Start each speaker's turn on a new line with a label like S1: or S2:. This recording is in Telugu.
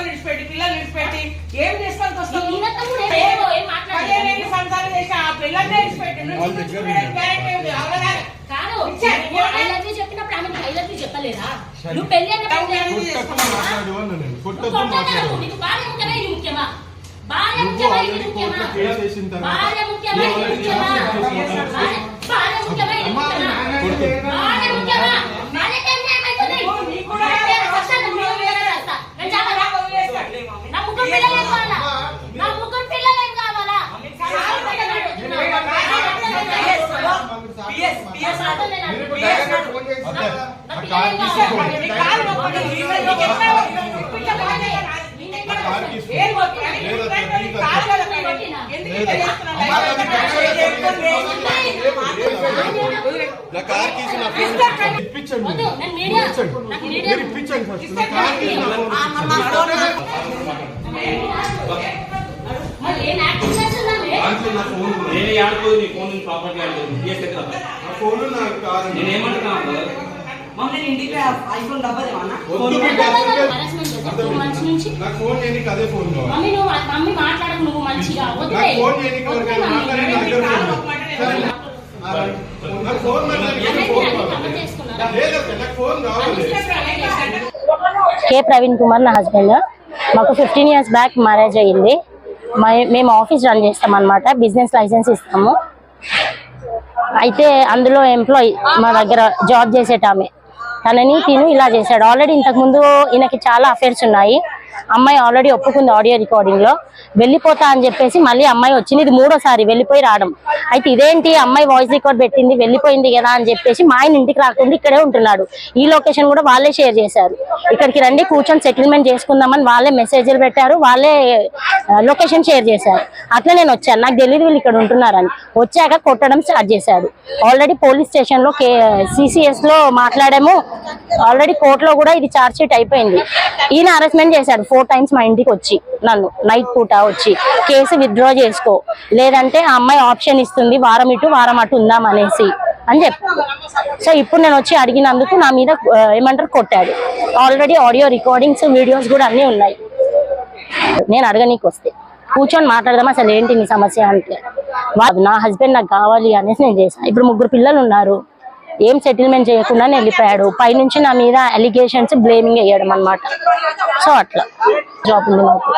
S1: మొగలు విడిచిపెట్టి పిల్లలు విడిచిపెట్టి ఏం చేసుకొని వస్తావు
S2: ఈయన తమ్ముడు ఏం లేడు, ఏం మాట్లాడలేదు.
S1: పదిహేను సంవత్సరాలు చేసి ఆ పిల్లల్ని విడిచిపెట్టి నువ్వు
S3: వాళ్ళ దగ్గర
S1: చూసుకునే గ్యారెంటీ ఉంది అవునా
S2: కాదు
S1: ఇచ్చాడు.
S2: ఐ లవ్ యూ చెప్పినప్పుడు ఆమె ఐ లవ్ యూ చెప్పలేదా నువ్వు పెళ్లి అన్నప్పుడు
S3: కొట్టకుండా మాట్లాడు అన్న నేను
S2: నువ్వు
S3: కొట్టద్దు
S2: కొట్టొద్దు
S3: మాట్లాడు
S2: అనుకో. నీకు భార్య ముఖ్యమా ఇది ముఖ్యమా భార్య
S3: నువ్వు
S2: ముఖ్యమా ఇది
S3: ఆల్రెడీ
S2: ముఖ్యమా
S3: కోర్టులో కేసు వేసిన తర్వాత
S2: భార్య ముఖ్యమా ఇది
S3: నువ్వు
S2: ముఖ్యమా
S3: ఆల్రెడీ
S2: భార్య భార్య ముఖ్యమా ఇది
S3: అమ్మా,
S2: ముఖ్యమా
S3: కొట్టు.
S2: భార్య ముఖ్యమా నా
S3: కార్ తీసి నా ఫోన్ ఇప్పించండి.
S2: నేను
S3: మీరు ఇప్పించండి ఫస్ట్. నా కార్ తీసి నా ఫోన్
S2: యాక్టింగ్ చేస్తున్నావే?
S4: నేనే ఆడుకోదు నీ ఫోన్ దగ్గర
S3: నా ఫోన్ నా కార్.
S4: నేనేమంటున్నా?
S1: మమ్మల్ని ఇంటికి ఐఫోన్
S3: ఫోన్ అదే ఫోన్
S2: మమ్మీ నువ్వు మమ్మీ మాట్లాడకు నువ్వు మంచిగా.
S3: ఫోన్
S5: కే ప్రవీణ్ కుమార్ నా హస్బెండ్. మాకు ఫిఫ్టీన్ ఇయర్స్ బ్యాక్ మ్యారేజ్ అయ్యింది. మై- మేము ఆఫీస్ రన్ చేస్తాం అనమాట బిజినెస్ లైసెన్స్ ఇస్తాము. అయితే అందులో ఎంప్లాయీ మా దగ్గర జాబ్ చేసేటామె. తనని తిను ఇలా చేశాడు. ఆల్రెడీ ఇంతకు ముందు ఈయనకి చాలా అఫేర్స్ ఉన్నాయి. అమ్మాయి ఆల్రెడీ ఒప్పుకుంది ఆడియో రికార్డింగ్లో. వెళ్ళిపోతా అని చెప్పేసి మళ్ళీ అమ్మాయి వచ్చింది. ఇది మూడోసారి వెళ్ళిపోయి రావడం. అయితే ఇదేంటి? అమ్మాయి వాయిస్ రికార్డ్ పెట్టింది వెళ్ళిపోయింది కదా అని చెప్పేసి మా ఆయన ఇంటికి రాకుండా ఇక్కడే ఉంటున్నాడు. ఈ లొకేషన్ కూడా వాళ్ళే షేర్ చేశారు. ఇక్కడికి రండి కూర్చొని సెటిల్మెంట్ చేసుకుందామని వాళ్ళే మెసేజ్లు పెట్టారు వాళ్ళే లొకేషన్ షేర్ చేశారు. అట్లా నేను వచ్చాను. నాకు తెలియదు వీళ్ళు ఇక్కడ ఉంటున్నారని. వచ్చాక కొట్టడం స్టార్ట్ చేశారు. ఆల్రెడీ పోలీస్ స్టేషన్లో సిసిఎస్లో మాట్లాడాము. ఆల్రెడీ కోర్టులో కూడా ఇది ఛార్జ్ షీట్ అయిపోయింది. ఈయన అరెస్ట్మెంట్ చేశాడు ఫోర్ టైమ్స్ మా ఇంటికి వచ్చి నన్ను నైట్ పూట వచ్చి కేసు విత్డ్రా చేసుకో. లేదంటే ఆ అమ్మాయి ఆప్షన్ ఇస్తుంది వారం ఇటు వారం అటు ఉందాం అనేసి అని చెప్పి. సో ఇప్పుడు నేను వచ్చి అడిగినందుకు నా మీద ఏమంటారు కొట్టాడు. ఆల్రెడీ ఆడియో రికార్డింగ్స్ వీడియోస్ కూడా అన్నీ ఉన్నాయి. నేను అడగనీకి వస్తే కూర్చొని మాట్లాడదాం అసలు ఏంటి నీ సమస్య అంటే. నా హస్బెండ్ నాకు కావాలి అనేసి నేను చేశాను ఇప్పుడు ముగ్గురు పిల్లలు ఉన్నారు. ఏం సెటిల్మెంట్ చేయకుండా వెళ్ళిపోయాడు. పైనుంచి నా మీద అలిగేషన్స్ బ్లేమింగ్ వేయడం అన్నమాట. సో అట్లా. జాబ్ ఉంది మాకు.